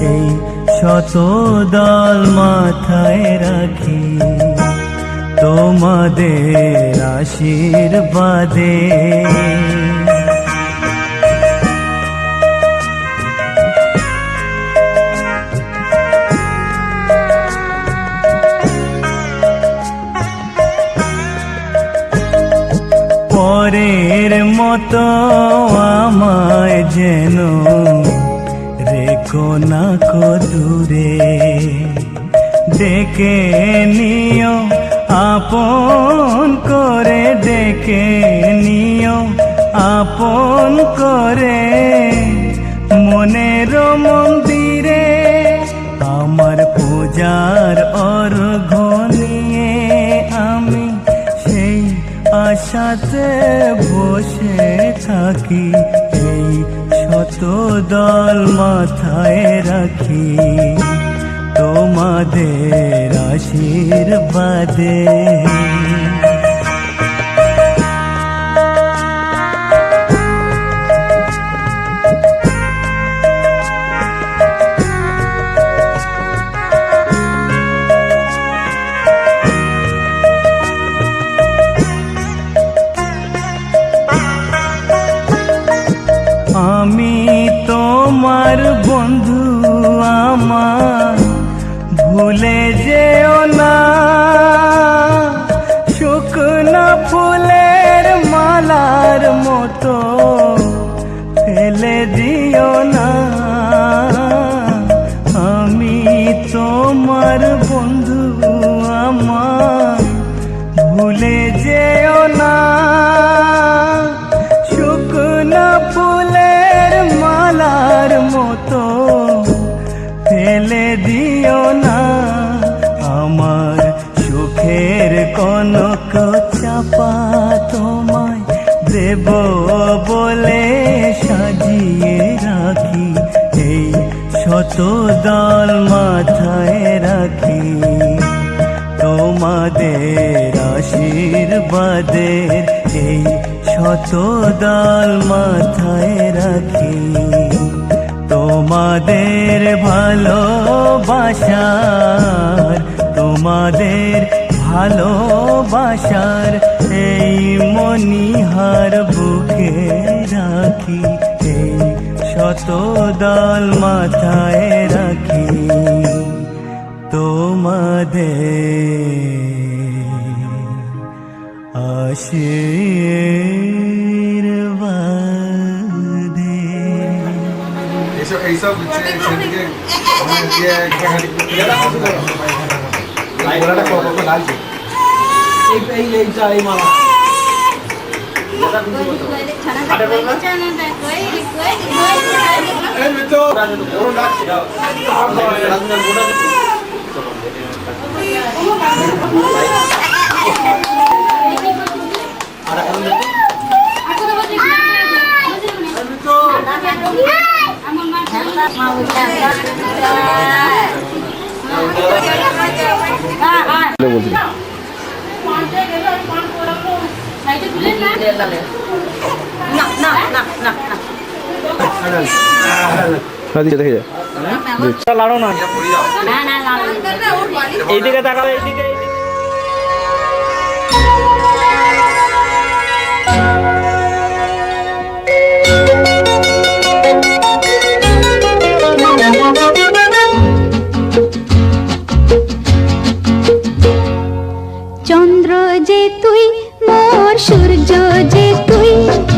এই শত দল মাথায় রাখি। তোমাদের আশীর্বাদে। পরের মতো আমায় যেন রেখো না দূরে ডেকে নিও, আপন করে ডেকে নিও, আপন করে মনের মন্দিরে, আমার পূজার অর্ঘ নিয়ে আমি সেই আশাতে বসে থাকি। শত দল মাথায় রাখি তোমাদের আশীর্বাদে। তোমার বন্ধু আমার ভুলে যেও না। শুকনো ফুলের মালার মতো ফেলে দিও না। কনক চাপা তোমায় দেব বলে সাজিয়ে রাখি, এই শত দল মাথায় রাখি। তোমাদের আশীর্বাদের এই শত দল মাথায় রাখি। তোমাদের ভালোবাসার, তোমাদের ভালোবাসার এই মনিহার বুকে রাখি এই শত দল মাথায় রাখি তোমাদের আশীর্বাদে। এইসব এইসব সেদিকে কত লাগছে এই এই এইটা এই মালা এই বলছি। হ্যাঁ, দেখে যা। লাড়ো না এইদিকে তাকাবে এইদিকে। সূর্য যে তুই